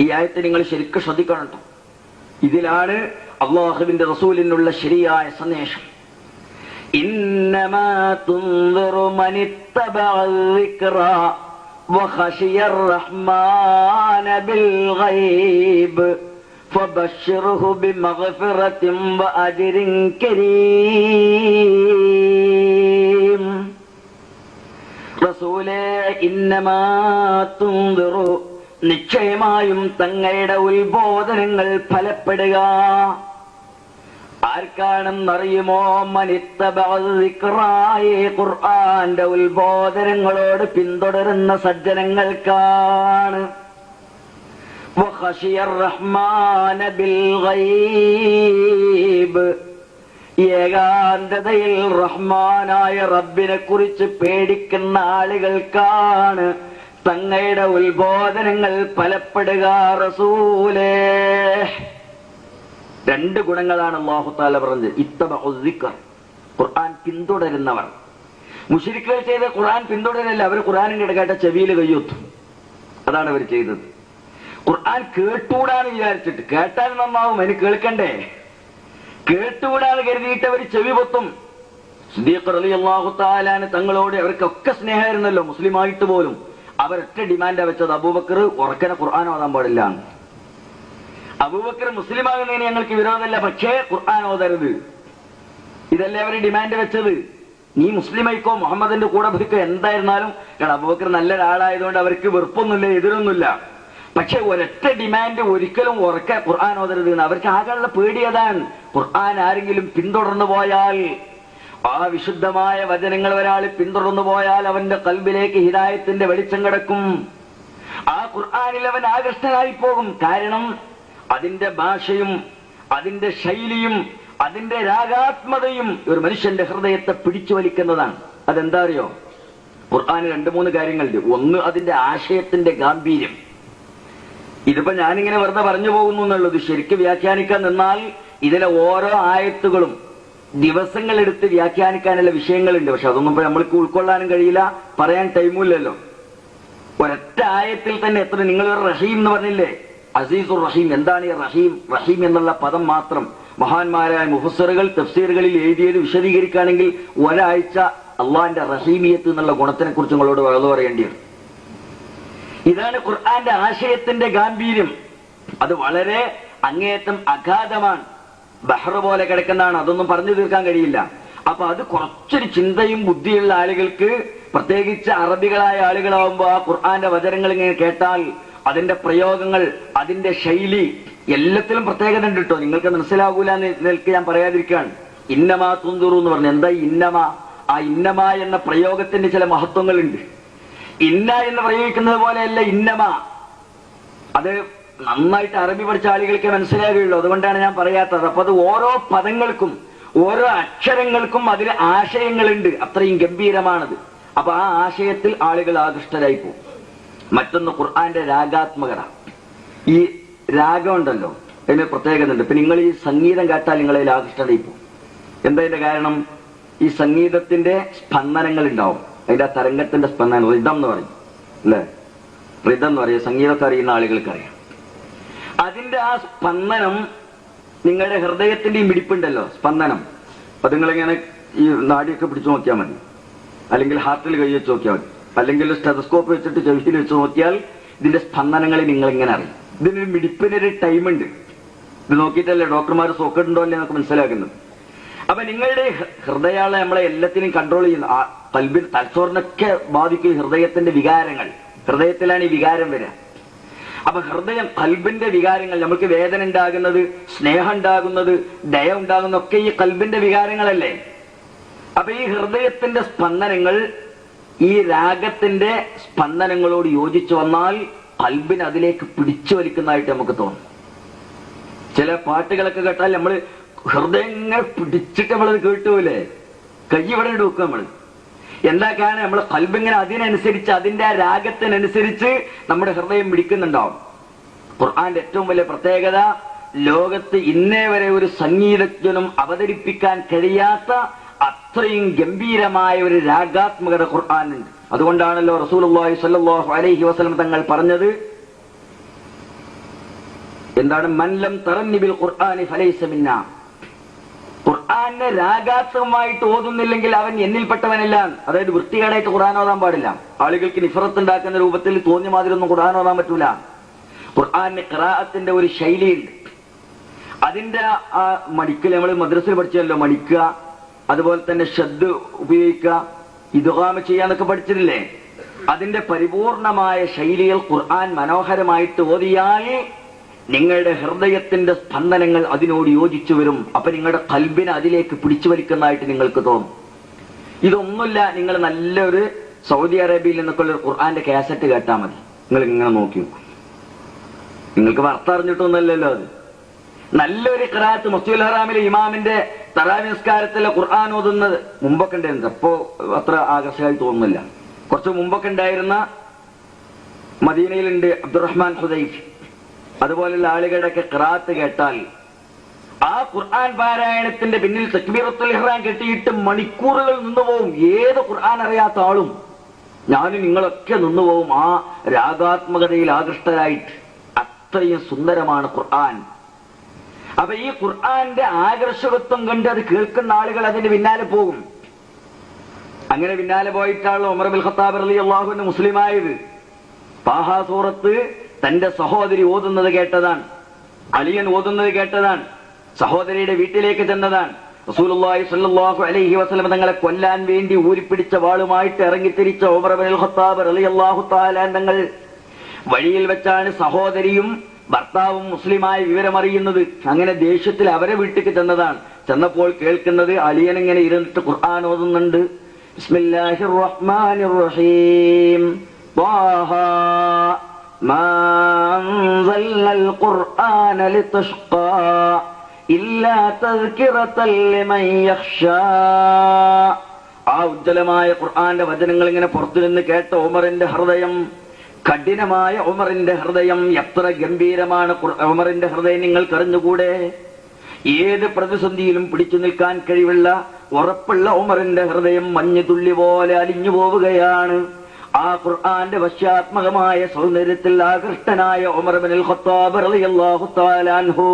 ഈ ആയത്ത് നിങ്ങൾ ശരിക്കും ശ്രദ്ധിക്കണം ഇതിലാണ് അള്ളാഹുവിന്റെ റസൂലിനുള്ള ശരിയായ സന്ദേശം. റസൂലേ ഇന്നമാ തുന്തിറു നിശ്ചയമായും തങ്ങളുടെ ഉത്ബോധനങ്ങൾ ഫലപ്പെടുക. ആർക്കാണെന്നറിയുമോ? മനിത്തബായി ഖുർആന്റെ ഉത്ബോധനങ്ങളോട് പിന്തുടരുന്ന സജ്ജനങ്ങൾക്കാണ്. റഹ്മാന ഏകാന്തതയിൽ റഹ്മാനായ റബ്ബിനെ കുറിച്ച് പേടിക്കുന്ന ആളുകൾക്കാണ് തങ്ങളുടെ ഉത്ബോധനങ്ങൾ ഫലപ്പെടുക റസൂലേ. രണ്ട് ഗുണങ്ങളാണ് അള്ളാഹുത്താല പറഞ്ഞത്. ഇത്തബ ഖുർആൻ പിന്തുടരുന്നവർ. മുഷിരിക്കുകൾ ചെയ്ത ഖുർആൻ പിന്തുടരല്ല അവർ ഖുർആാനിന്റെ ഇടക്കാട്ട ചെവിയിൽ കയ്യൊത്തു. അതാണ് അവർ ചെയ്തത്. ഖുർആൻ കേട്ടുകൂടാന്ന് വിചാരിച്ചിട്ട് കേട്ടാൽ നന്നാവും അതിന് കേൾക്കണ്ടേ? കേട്ടുകൂടാന്ന് കരുതിയിട്ട് അവർ ചെവി പൊത്തും. സിദ്ദീഖ് റളിയല്ലാഹു അള്ളാഹുത്താലാണ് തങ്ങളോട് അവർക്കൊക്കെ സ്നേഹമായിരുന്നല്ലോ മുസ്ലിമായിട്ട് പോലും. അവരൊറ്റ ഡിമാൻഡാ വെച്ചത് അബൂബക്കർ ഉറക്കനെ ഖുർആൻ ഓതാൻ പാടില്ല. അബൂബക്കർ മുസ്ലിം ആകുന്നതിന് ഞങ്ങൾക്ക് വിരോധമല്ല പക്ഷേ ഖുർആൻ ഓതരുത്. ഇതല്ലേ അവർ ഡിമാൻഡ് വെച്ചത്? നീ മുസ്ലിം ആയിക്കോ മുഹമ്മദിന്റെ കൂടെ ഭരിക്കോ എന്തായിരുന്നാലും കാരണം അബൂബക്കർ നല്ല ഒരാളായതുകൊണ്ട് അവർക്ക് വെറുപ്പൊന്നുമില്ല എതിരൊന്നുമില്ല. പക്ഷെ ഒരൊറ്റ ഡിമാൻഡ് ഒരിക്കലും ഉറക്കെ ഖുർആൻ ഓതരുത് അവർക്ക് ആകെയുള്ള പേടിയതാണ് ഖുർആൻ ആരെങ്കിലും പിന്തുടർന്നു പോയാൽ ആ വിശുദ്ധമായ വചനങ്ങൾ ഒരാൾ പിന്തുടർന്നു പോയാൽ അവന്റെ കൽബിലേക്ക് ഹിതായത്തിന്റെ വെളിച്ചം കിടക്കും. ആ ഖുർആാനിൽ അവൻ ആകൃഷ്ടനായി പോകും കാരണം അതിന്റെ ഭാഷയും അതിന്റെ ശൈലിയും അതിന്റെ രാഗാത്മതയും ഒരു മനുഷ്യന്റെ ഹൃദയത്തെ പിടിച്ചു വലിക്കുന്നതാണ്. അതെന്താ അറിയോ? ഖുർആാന് രണ്ട് മൂന്ന് കാര്യങ്ങളുണ്ട്. ഒന്ന് അതിന്റെ ആശയത്തിന്റെ ഗാംഭീര്യം. ഇതിപ്പോ ഞാനിങ്ങനെ വെറുതെ പറഞ്ഞു പോകുന്നു എന്നുള്ളത് ശരിക്കും വ്യാഖ്യാനിക്കാൻ നിന്നാൽ ഇതിലെ ഓരോ ആയത്തുകളും ദിവസങ്ങൾ എടുത്ത് വ്യാഖ്യാനിക്കാനുള്ള വിഷയങ്ങളുണ്ട്. പക്ഷെ അതൊന്നും ഇപ്പൊ നമ്മൾക്ക് ഉൾക്കൊള്ളാനും കഴിയില്ല. പറയാൻ ടൈമില്ലല്ലോ. ഒരൊറ്റ ആയത്തിൽ തന്നെ എത്ര നിങ്ങൾ റഹീം എന്ന് പറഞ്ഞില്ലേ? അസീസുർ റഹീം. എന്താണ് ഈ റഹീം? റഹീം എന്നുള്ള പദം മാത്രം മഹാന്മാരായ മുഹസറുകൾ തഫ്സീറുകളിൽ എഴുതിയത് വിശദീകരിക്കുകയാണെങ്കിൽ ഒരാഴ്ച അള്ളാന്റെ റഹീമിയത്ത് എന്നുള്ള ഗുണത്തിനെ കുറിച്ച് നിങ്ങളോട് വളർന്നു പറയേണ്ടി വരും. ഇതാണ് ഖുർആന്റെ ആശയത്തിന്റെ ഗാംഭീര്യം. അത് വളരെ അങ്ങേയറ്റം അഗാധമാണ്. ബഹ്റ പോലെ കിടക്കുന്നതാണ്. അതൊന്നും പറഞ്ഞു തീർക്കാൻ കഴിയില്ല. അപ്പൊ അത് കുറച്ചൊരു ചിന്തയും ബുദ്ധിയുള്ള ആളുകൾക്ക് പ്രത്യേകിച്ച് അറബികളായ ആളുകളാവുമ്പോ ആ ഖുർആന്റെ വചനങ്ങൾ ഇങ്ങനെ കേട്ടാൽ അതിന്റെ പ്രയോഗങ്ങൾ അതിന്റെ ശൈലി എല്ലാത്തിലും പ്രത്യേകത ഉണ്ട് കേട്ടോ നിങ്ങൾക്ക് മനസ്സിലാകൂല നിൽക്ക് ഞാൻ പറയാതിരിക്കുകയാണ്. ഇന്നമാ തുന്തുറു എന്ന് പറഞ്ഞു. എന്താ ഇന്നമ? ആ ഇന്നമ എന്ന പ്രയോഗത്തിന്റെ ചില മഹത്വങ്ങളുണ്ട്. ഇന്ന എന്ന് പ്രയോഗിക്കുന്നത് പോലെയല്ല ഇന്നമ. അത് നന്നായിട്ട് അറബി പഠിച്ച ആളുകൾക്ക് മനസ്സിലാകുകയുള്ളൂ അതുകൊണ്ടാണ് ഞാൻ പറയാത്തത്. അപ്പൊ അത് ഓരോ പദങ്ങൾക്കും ഓരോ അക്ഷരങ്ങൾക്കും അതിൽ ആശയങ്ങളുണ്ട്. അത്രയും ഗംഭീരമാണത്. അപ്പൊ ആ ആശയത്തിൽ ആളുകൾ ആകൃഷ്ടരായി പോകും. മറ്റൊന്ന് ഖുർആന്റെ രാഗാത്മകത. ഈ രാഗം ഉണ്ടല്ലോ അതിന് പ്രത്യേകത ഉണ്ട് ഇപ്പൊ നിങ്ങൾ ഈ സംഗീതം കേട്ടാൽ നിങ്ങളതിൽ ആകൃഷ്ടരായി പോകും. എന്താ ഇതിന്റെ കാരണം? ഈ സംഗീതത്തിന്റെ സ്പന്ദനങ്ങൾ ഉണ്ടാവും. അതിന്റെ ആ തരംഗത്തിന്റെ സ്പന്ദനം റിതം എന്ന് പറയും. അല്ലേ? റിതം എന്ന് പറയും. സംഗീതത്തെ അറിയുന്ന ആളുകൾക്ക് അറിയാം. അതിന്റെ ആ സ്പന്ദനം നിങ്ങളുടെ ഹൃദയത്തിന്റെയും മിടിപ്പുണ്ടല്ലോ സ്പന്ദനം. അപ്പൊ നിങ്ങളിങ്ങനെ ഈ നാടിയൊക്കെ പിടിച്ചു നോക്കിയാൽ മതി. അല്ലെങ്കിൽ ഹാർട്ടിൽ കൈ വെച്ച് നോക്കിയാൽ മതി. അല്ലെങ്കിൽ സ്റ്റെതസ്കോപ്പ് വെച്ചിട്ട് ചെവിയിൽ വെച്ച് നോക്കിയാൽ ഇതിന്റെ സ്പന്ദനങ്ങളെ നിങ്ങൾ ഇങ്ങനെ അറിയും. ഇതിനൊരു മിടിപ്പിനൊരു ടൈമുണ്ട്. ഇത് നോക്കിയിട്ടല്ലേ ഡോക്ടർമാർ സോക്കറ്റുണ്ടോ അല്ലേ എന്നൊക്കെ മനസ്സിലാക്കുന്നത്. അപ്പൊ നിങ്ങളുടെ ഹൃദയാളെ നമ്മളെ എല്ലാത്തിനും കൺട്രോൾ ചെയ്യുന്ന കൽബിൽ തലച്ചോറിനൊക്കെ ബാധിക്കും ഹൃദയത്തിന്റെ വികാരങ്ങൾ. ഹൃദയത്തിലാണ് ഈ വികാരം വരിക. അപ്പൊ ഹൃദയം കൽബിന്റെ വികാരങ്ങൾ നമുക്ക് വേദന ഉണ്ടാകുന്നത് സ്നേഹം ഉണ്ടാകുന്നത് ദയ ഉണ്ടാകുന്ന ഒക്കെ ഈ കൽബിന്റെ വികാരങ്ങളല്ലേ? അപ്പൊ ഈ ഹൃദയത്തിന്റെ സ്പന്ദനങ്ങൾ ഈ രാഗത്തിന്റെ സ്പന്ദനങ്ങളോട് യോജിച്ചു വന്നാൽ കൽബിന് അതിലേക്ക് പിടിച്ചു വലിക്കുന്നതായിട്ട് നമുക്ക് തോന്നും. ചില പാട്ടുകളൊക്കെ കേട്ടാൽ നമ്മൾ ഹൃദയം ഇങ്ങനെ പിടിച്ചിട്ട് നമ്മളത് കേട്ടുപോലെ കൈ ഇവിടെ ഇട്ട് വെക്കും നമ്മൾ എന്താ കാരണം നമ്മളെ കൽബിങ്ങനെ അതിനനുസരിച്ച് അതിന്റെ രാഗത്തിനനുസരിച്ച് നമ്മുടെ ഹൃദയം പിടിക്കുന്നുണ്ടാവും ഖുർആന്റെ ഏറ്റവും വലിയ പ്രത്യേകത ലോകത്ത് ഇന്നേ വരെ ഒരു സംഗീതജ്ഞനും അവതരിപ്പിക്കാൻ കഴിയാത്ത അത്രയും ഗംഭീരമായ ഒരു രാഗാത്മകത ഖുർആാനുണ്ട് അതുകൊണ്ടാണല്ലോ റസൂലുള്ളാഹി സ്വല്ലല്ലാഹു അലൈഹി വസല്ലം തങ്ങൾ പറഞ്ഞത് എന്താണ്? മല്ലം തറന്നിബിൽ ഖുർആാനി ഫലൈസ മിന്ന. ഖുർആാനെ രാഗാത്മകമായിട്ട് ഓതുന്നില്ലെങ്കിൽ അവൻ എന്നിൽപ്പെട്ടവനല്ല. അതായത് വൃത്തികേടായിട്ട് ഖുർആൻ ഓതാൻ പാടില്ല. ആളുകൾക്ക് നിഫറത്ത് ഉണ്ടാക്കുന്ന രൂപത്തിൽ തോന്നിയ മാതിരി ഒന്നും ഖുർആൻ ഓതാൻ പറ്റൂല. ഖുർആാന്റെ ഖിറാഅത്തിന്റെ ഒരു ശൈലിയുണ്ട്. അതിന്റെ ആ മടിക്കൽ നമ്മൾ മദ്രസയിൽ പഠിച്ചല്ലോ മടിക്കുക അതുപോലെ തന്നെ ഷദ് ഉപയോഗിക്കുക ഇതുകാമ ചെയ്യാന്നൊക്കെ പഠിച്ചിട്ടില്ലേ? അതിന്റെ പരിപൂർണമായ ശൈലിയിൽ ഖുർആൻ മനോഹരമായിട്ട് ഓതിയാൽ നിങ്ങളുടെ ഹൃദയത്തിന്റെ സ്പന്ദനങ്ങൾ അതിനോട് യോജിച്ചു വരും. അപ്പൊ നിങ്ങളുടെ കൽബിനെ അതിലേക്ക് പിടിച്ചു വലിക്കുന്നതായിട്ട് നിങ്ങൾക്ക് തോന്നും. ഇതൊന്നുമില്ല നിങ്ങൾ നല്ലൊരു സൗദി അറേബ്യയിൽ നിന്നൊക്കെ ഒരു ഖുർആന്റെ കാസറ്റ് കേട്ടാൽ മതി. നിങ്ങൾ ഇങ്ങനെ നോക്കി നിങ്ങൾക്ക് വാർത്ത അറിഞ്ഞിട്ടൊന്നല്ലല്ലോ അത്. നല്ലൊരു ക്രാത്ത് മസ്ജിദുൽ ഹറാമിലെ ഇമാമിന്റെ തറാവി നിസ്കാരത്തിലെ ഖുർആൻ ഓതുന്നത് മുമ്പൊക്കെ ഉണ്ടായിരുന്നു. അപ്പോ അത്ര ആകർഷകമായി തോന്നുന്നില്ല. കുറച്ച് മുമ്പൊക്കെ ഉണ്ടായിരുന്ന മദീനയിലുണ്ട് അബ്ദുറഹ്മാൻ ഹുദൈഫ്. അതുപോലുള്ള ആളുകളുടെയൊക്കെ ക്രാത്ത് കേട്ടാൽ ആ ഖുർആൻ പാരായണത്തിന്റെ പിന്നിൽ തക്ബീറത്തുൽ ഇഹ്റാൻ കെട്ടിയിട്ട് മണിക്കൂറുകൾ നിന്നുപോകും. ഏത് ഖുർആൻ അറിയാത്ത ആളും ഞാനും നിങ്ങളൊക്കെ നിന്നുപോകും. ആ രാഗാത്മകതയിൽ ആകൃഷ്ടരായിട്ട് അത്രയും സുന്ദരമാണ് ഖുർആൻ. അപ്പൊ ഈ ഖുർആന്റെ ആകർഷകത്വം കണ്ട് അത് കേൾക്കുന്ന ആളുകൾ അതിന് പിന്നാലെ പോകും. അങ്ങനെ പിന്നാലെ പോയിട്ടാണല്ലോ ഉമർ ബിൽ ഖത്താബ് അലി അൻഹു മുസ്ലിമായത്. പാഹാ സൂറത്ത് തന്റെ സഹോദരി ഓതുന്നത് കേട്ടതാണ്. അലിയൻ ഓതുന്നത് കേട്ടതാണ്. സഹോദരിയുടെ വീട്ടിലേക്ക് ചെന്നതാണ്. റസൂലുള്ളാഹി സ്വല്ലല്ലാഹു അലൈഹി വസല്ലം തങ്ങളെ കൊല്ലാൻ വേണ്ടി ഊരിപ്പിടിച്ച വാളുമായിട്ട് ഇറങ്ങിത്തിരിച്ച ഉമർ ഖത്താബ് റളിയല്ലാഹു തങ്ങൾ വഴിയിൽ വെച്ചാണ് സഹോദരിയും ഭർത്താവും മുസ്ലിമായ വിവരമറിയുന്നത്. അങ്ങനെ ദേഷ്യത്തിൽ അവരെ വീട്ടിലേക്ക് ചെന്നതാണ്. ചെന്നപ്പോൾ കേൾക്കുന്നത് അലിയൻ ഇങ്ങനെ ഇരുന്നിട്ട് ഖുർആൻ ഓതുന്നുണ്ട്. ബിസ്മില്ലാഹിർ റഹ്മാനിർ റഹീം. അൻസൽനൽ ഖുർആന ലിതഷ്ഖാ ഇല്ലാ തദ്കിറതൻ ഔജ്ജലമായ ആ ഉജ്ജ്വലമായ ഖുർആന്റെ വചനങ്ങൾ ഇങ്ങനെ പുറത്തു നിന്ന് കേട്ട ഉമറിന്റെ ഹൃദയം കഠിനമായ ഉമറിന്റെ ഹൃദയം എത്ര ഗംഭീരമാണ് ഉമറിന്റെ ഹൃദയം നിങ്ങൾ കറിഞ്ഞുകൂടെ ഏത് പ്രതിസന്ധിയിലും പിടിച്ചു നിൽക്കാൻ കഴിവുള്ള ഉറപ്പുള്ള ഉമറിന്റെ ഹൃദയം മഞ്ഞു തുള്ളി പോലെ അലിഞ്ഞു പോവുകയാണ്. ആ ഖുർആന്റെ വശ്യാത്മകമായ സൗന്ദര്യത്തിൽ ആകൃഷ്ടനായ ഉമർ ബിൻ ഖത്താബ് റളിയല്ലാഹു തആല അൻഹു.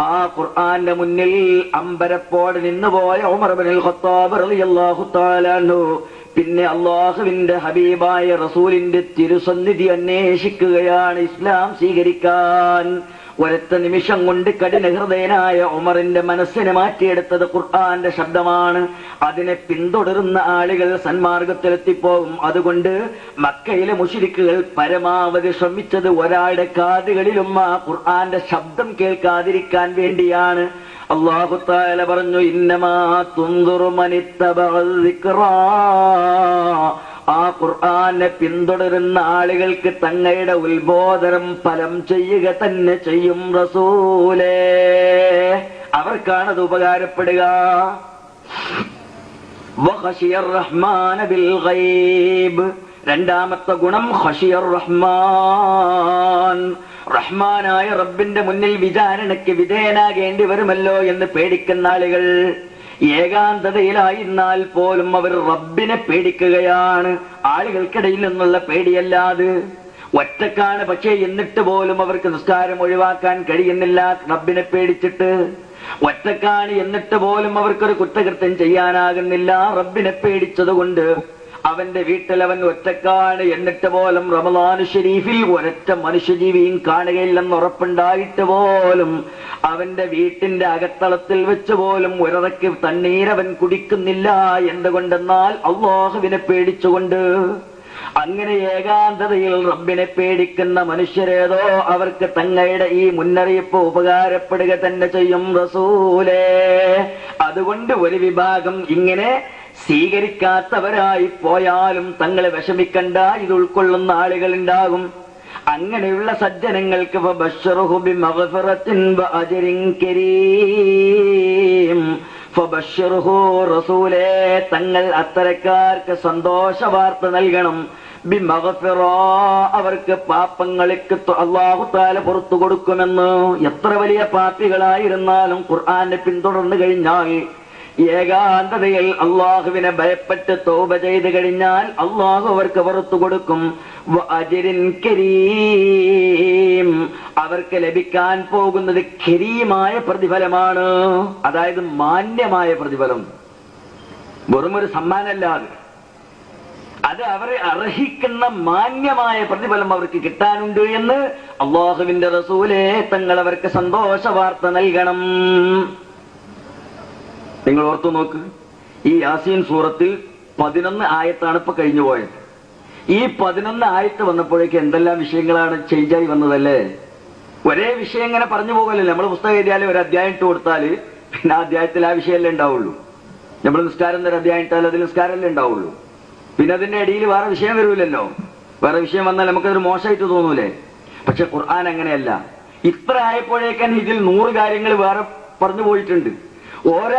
ആ ഖുർആന്റെ മുന്നിൽ അമ്പരപ്പോടെ നിന്നുപോയ ഉമർ ബിൻ ഖത്താബ് റളിയല്ലാഹു തആല അൻഹു. പിന്നെ അള്ളാഹുവിന്റെ ഹബീബായ റസൂലിന്റെ തിരുസന്നിധി അന്വേഷിക്കുകയാണ് ഇസ്ലാം സ്വീകരിക്കാൻ. ഒരൊറ്റ നിമിഷം കൊണ്ട് കഠിന ഹൃദയനായ ഉമറിന്റെ മനസ്സിനെ മാറ്റിയെടുത്തത് ഖുർആന്റെ ശബ്ദമാണ്. അതിനെ പിന്തുടരുന്ന ആളുകൾ സന്മാർഗത്തിലെത്തിപ്പോകും. അതുകൊണ്ട് മക്കയിലെ മുഷിരിക്കുകൾ പരമാവധി ശ്രമിച്ചത് ഒരാളുടെ കാതുകളിലും ആ ഖുർആന്റെ ശബ്ദം കേൾക്കാതിരിക്കാൻ വേണ്ടിയാണ്. അള്ളാഹു താല പറഞ്ഞു ഇന്നമാ തുറുമനിത്തറ ഖുർആനെ പിന്തുടരുന്ന ആളുകൾക്ക് തങ്ങളുടെ ഉത്ബോധനം ഫലം ചെയ്യുക തന്നെ ചെയ്യും റസൂലേ. അവർക്കാണത് ഉപകാരപ്പെടുക. രണ്ടാമത്തെ ഗുണം ഹഷിയർ റഹ്മാൻ റഹ്മാനായ റബ്ബിന്റെ മുന്നിൽ വിചാരണയ്ക്ക് വിധേയനാകേണ്ടി വരുമല്ലോ എന്ന് പേടിക്കുന്ന ആളുകൾ ഏകാന്തതയിലായിരുന്നാൽ പോലും അവർ റബ്ബിനെ പേടിക്കുകയാണ്. ആളുകൾക്കിടയിൽ നിന്നുള്ള പേടിയല്ലാതെ. ഒറ്റക്കാണ് പക്ഷേ എന്നിട്ട് പോലും അവർക്ക് നിസ്കാരം ഒഴിവാക്കാൻ കഴിയുന്നില്ല റബ്ബിനെ പേടിച്ചിട്ട്. ഒറ്റക്കാണ് എന്നിട്ട് പോലും അവർക്കൊരു കുറ്റകൃത്യം ചെയ്യാനാകുന്നില്ല റബ്ബിനെ പേടിച്ചതുകൊണ്ട്. അവന്റെ വീട്ടിൽ അവൻ ഒറ്റക്കാണ്. എന്നിട്ട് പോലും റമലാനു ഷെരീഫിൽ ഒരൊറ്റ മനുഷ്യജീവിയും കാണുകയില്ലെന്ന് ഉറപ്പുണ്ടായിട്ട് പോലും അവന്റെ വീട്ടിന്റെ അകത്തളത്തിൽ വെച്ച് പോലും ഒരിറക്ക് തണ്ണീരവൻ കുടിക്കുന്നില്ല. എന്തുകൊണ്ടെന്നാൽ അള്ളാഹുവിനെ പേടിച്ചുകൊണ്ട് അങ്ങനെ ഏകാന്തതയിൽ റബ്ബിനെ പേടിക്കുന്ന മനുഷ്യരേതോ അവർക്ക് തങ്ങളുടെ ഈ മുന്നറിയിപ്പ് ഉപകാരപ്പെടുക തന്നെ ചെയ്യും റസൂലേ. അതുകൊണ്ട് ഒരു വിഭാഗം ഇങ്ങനെ സ്വീകരിക്കാത്തവരായി പോയാലും തങ്ങളെ വിഷമിക്കണ്ട ഇത് ഉൾക്കൊള്ളുന്ന ആളുകൾ ഉണ്ടാകും. അങ്ങനെയുള്ള സജ്ജനങ്ങൾക്ക് റസൂലേ തങ്ങൾ അത്തരക്കാർക്ക് സന്തോഷ വാർത്ത നൽകണം അവർക്ക് പാപ്പങ്ങൾക്ക് അള്ളാഹു താല പുറത്തു കൊടുക്കുമെന്ന്. എത്ര വലിയ പാപ്പികളായിരുന്നാലും ഖുർആനെ പിന്തുടർന്നു കഴിഞ്ഞാൽ ഏകാന്തതയിൽ അള്ളാഹുവിനെ ഭയപ്പെട്ട് തോപ ചെയ്ത് കഴിഞ്ഞാൽ അള്ളാഹു അവർക്ക് പുറത്തു കൊടുക്കും. കരീം. അവർക്ക് ലഭിക്കാൻ പോകുന്നത് കരീമായ പ്രതിഫലമാണ്. അതായത് മാന്യമായ പ്രതിഫലം. വെറും ഒരു സമ്മാനമല്ലാതെ. അത് അവരെ അർഹിക്കുന്ന മാന്യമായ പ്രതിഫലം അവർക്ക് കിട്ടാനുണ്ട് എന്ന് അള്ളാഹുവിന്റെ റസൂലേ തങ്ങൾ അവർക്ക് സന്തോഷ വാർത്ത നൽകണം. നിങ്ങൾ ഓർത്തു നോക്ക്. ഈ യാസീൻ സൂറത്തിൽ പതിനൊന്ന് ആയത്താണ് ഇപ്പൊ കഴിഞ്ഞു പോയത്. ഈ പതിനൊന്ന് ആയത്ത് വന്നപ്പോഴേക്ക് എന്തെല്ലാം വിഷയങ്ങളാണ് ചേഞ്ചായി വന്നതല്ലേ? ഒരേ വിഷയം ഇങ്ങനെ പറഞ്ഞു പോകലല്ലേ. നമ്മൾ പുസ്തകം എഴുതിയാൽ ഒരു അധ്യായം ഇട്ട് കൊടുത്താൽ പിന്നെ ആ അധ്യായത്തിൽ ആ വിഷയമല്ലേ ഉണ്ടാവുള്ളൂ. നമ്മൾ നിസ്കാരം ഒരു അധ്യായം ഇട്ടാൽ അതിൽ നിസ്കാരമല്ലേ ഉണ്ടാവുള്ളൂ. പിന്നെ അതിന്റെ ഇടയിൽ വേറെ വിഷയം വരൂലല്ലോ. വേറെ വിഷയം വന്നാൽ നമുക്കതൊരു മോശമായിട്ട് തോന്നൂലേ? പക്ഷെ ഖുർആൻ അങ്ങനെയല്ല. ഇത്ര ആയപ്പോഴേക്കാൻ ഇതിൽ നൂറ് കാര്യങ്ങൾ വേറെ പറഞ്ഞു പോയിട്ടുണ്ട്. ഓരോ